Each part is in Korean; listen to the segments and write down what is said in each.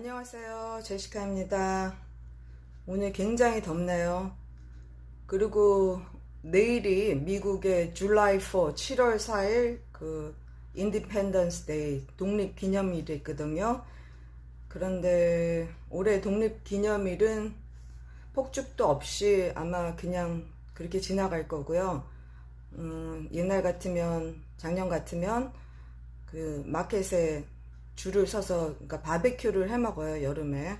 안녕하세요. 제시카입니다. 오늘 굉장히 덥네요. 그리고 내일이 미국의 July 4, 7월 4일 그 인디펜던스 데이 독립 기념일이 있거든요. 그런데 올해 독립 기념일은 폭죽도 없이 아마 그냥 그렇게 지나갈 거고요. 음, 옛날 같으면 작년 같으면 그 마켓에 줄을 서서 그러니까 바베큐를 해 먹어요 여름에.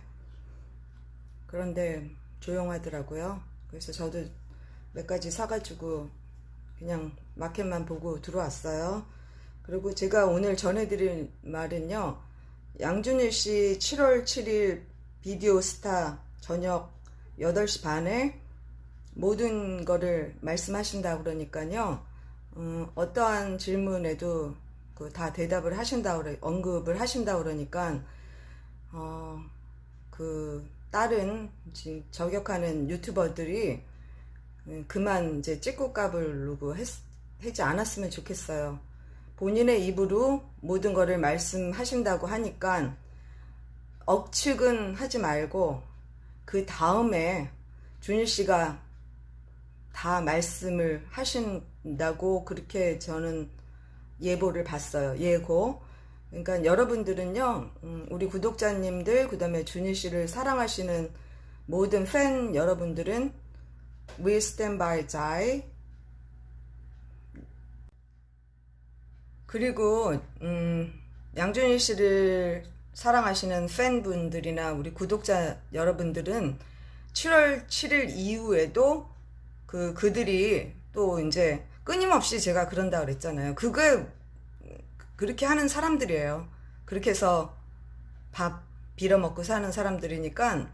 그런데 조용하더라고요. 그래서 저도 몇 가지 사가지고 그냥 마켓만 보고 들어왔어요. 그리고 제가 오늘 전해드릴 말은요 양준일 씨 7월 7일 비디오 스타 저녁 8시 반에 모든 거를 말씀하신다 그러니까요 음, 어떠한 질문에도 그 다 대답을 하신다 그래 언급을 하신다 그러니까 어 그 다른 지금 저격하는 유튜버들이 음, 그만 이제 찍고값을 누고 했, 하지 않았으면 좋겠어요. 본인의 입으로 모든 거를 말씀하신다고 하니까 억측은 하지 말고 그 다음에 준일 씨가 다 말씀을 하신다고 그렇게 저는 예보를 봤어요. 예고. 그러니까 여러분들은요, 음, 우리 구독자님들, 그 다음에 준희 씨를 사랑하시는 모든 팬 여러분들은 We Stand By Jai 그리고 음, 양준희 씨를 사랑하시는 팬분들이나 우리 구독자 여러분들은 7월 7일 이후에도 그 그들이 또 이제 끊임없이 제가 그런다 그랬잖아요. 그게 그렇게 하는 사람들이에요. 그렇게 해서 밥 빌어 먹고 사는 사람들이니까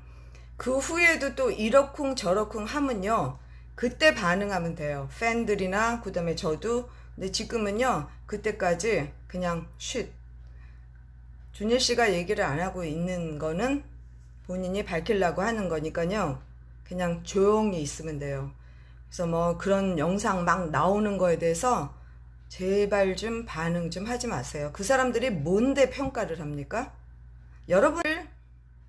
그 후에도 또 이러쿵 저러쿵 하면요. 그때 반응하면 돼요. 팬들이나 그다음에 저도 근데 지금은요. 그때까지 그냥 쉿. 준일 씨가 얘기를 안 하고 있는 거는 본인이 밝히려고 하는 거니까요. 그냥 조용히 있으면 돼요. 그래서 뭐 그런 영상 막 나오는 거에 대해서 제발 좀 반응 좀 하지 마세요. 그 사람들이 뭔데 평가를 합니까? 여러분,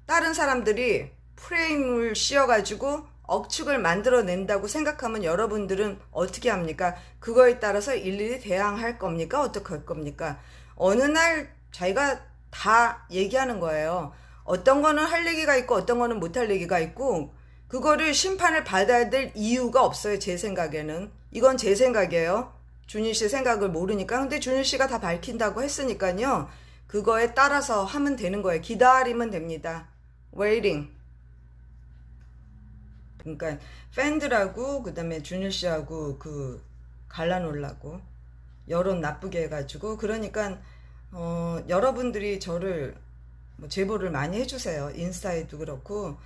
다른 사람들이 프레임을 씌워가지고 억측을 만들어낸다고 생각하면 여러분들은 어떻게 합니까? 그거에 따라서 일일이 대항할 겁니까? 어떻게 할 겁니까? 어느 날 자기가 다 얘기하는 거예요. 어떤 거는 할 얘기가 있고 어떤 거는 못 할 얘기가 있고 그거를 심판을 받아야 될 이유가 없어요. 제 생각에는. 이건 제 생각이에요. 준일 씨 생각을 모르니까. 근데 준일 씨가 다 밝힌다고 했으니까요. 그거에 따라서 하면 되는 거예요. 기다리면 됩니다. waiting. 그러니까 팬들하고 그다음에 준일 씨하고 그 갈라놓으려고 여론 나쁘게 해가지고 그러니까 어 여러분들이 저를 뭐 제보를 많이 해주세요. 인스타에도 그렇고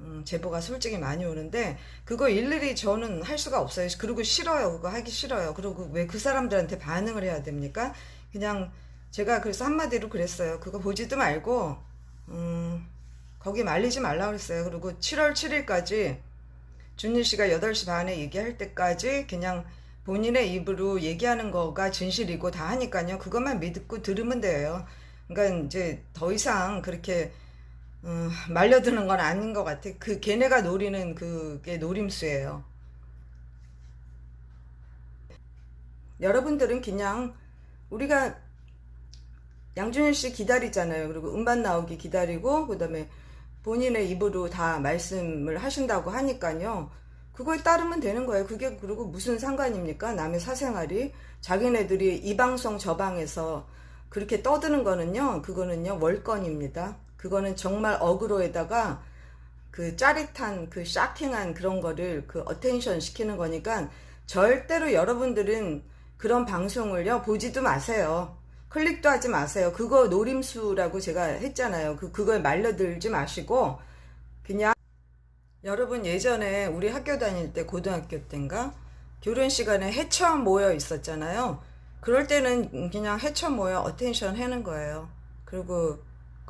음, 제보가 솔직히 많이 오는데 그거 일일이 저는 할 수가 없어요. 그리고 싫어요. 그거 하기 싫어요. 그리고 왜 그 사람들한테 반응을 해야 됩니까? 그냥 제가 그래서 한마디로 그랬어요. 그거 보지도 말고 음, 거기 말리지 말라 그랬어요. 그리고 7월 7일까지 준일 씨가 8시 반에 얘기할 때까지 그냥 본인의 입으로 얘기하는 거가 진실이고 다 하니까요. 그것만 믿고 들으면 돼요. 그러니까 이제 더 이상 그렇게 음, 말려드는 건 아닌 것 같아. 그 걔네가 노리는 그게 노림수예요. 여러분들은 그냥 우리가 양준일 씨 기다리잖아요. 그리고 음반 나오기 기다리고 그다음에 본인의 입으로 다 말씀을 하신다고 하니까요. 그거에 따르면 되는 거예요. 그게 그리고 무슨 상관입니까? 남의 사생활이 자기네들이 이 방송 저 방에서 그렇게 떠드는 거는요. 그거는요. 월권입니다. 그거는 정말 어그로에다가 그 짜릿한 그 샤킹한 그런 거를 그 어텐션 시키는 거니까 절대로 여러분들은 그런 방송을요 보지도 마세요. 클릭도 하지 마세요. 그거 노림수라고 제가 했잖아요. 그 그거에 말려들지 마시고 그냥 여러분 예전에 우리 학교 다닐 때 고등학교 때인가 교련 시간에 해쳐 모여 있었잖아요. 그럴 때는 그냥 해쳐 모여 어텐션 하는 거예요. 그리고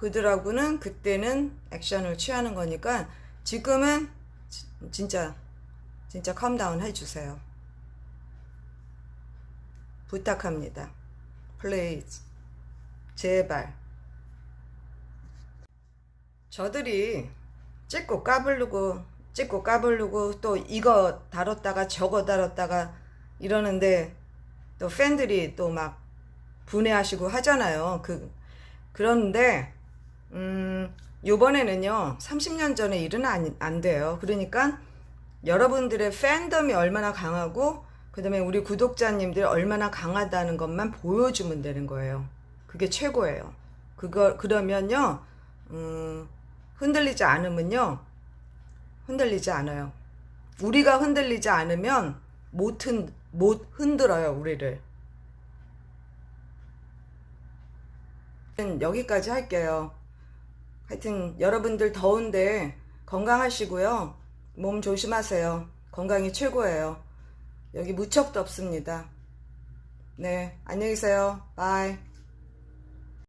그들하고는 그때는 액션을 취하는 거니까 지금은 지- 진짜 진짜 컴다운 해주세요. 부탁합니다. 플레이즈 제발 저들이 찍고 까불르고 찍고 까불르고 또 이거 다뤘다가 저거 다뤘다가 이러는데 또 팬들이 또 막 분해하시고 하잖아요. 그 그런데 음 요번에는요 30년 전에 일은 안, 안 돼요. 그러니까 여러분들의 팬덤이 얼마나 강하고 그 다음에 우리 구독자님들이 얼마나 강하다는 것만 보여주면 되는 거예요. 그게 최고예요. 그거 그러면요 음, 흔들리지 않으면요 흔들리지 않아요. 우리가 흔들리지 않으면 못, 흔, 못 흔들어요 우리를. 여기까지 할게요. 하여튼 여러분들 더운데 건강하시고요. 몸 조심하세요. 건강이 최고예요. 여기 무척 덥습니다. 네, 안녕히 계세요. 바이.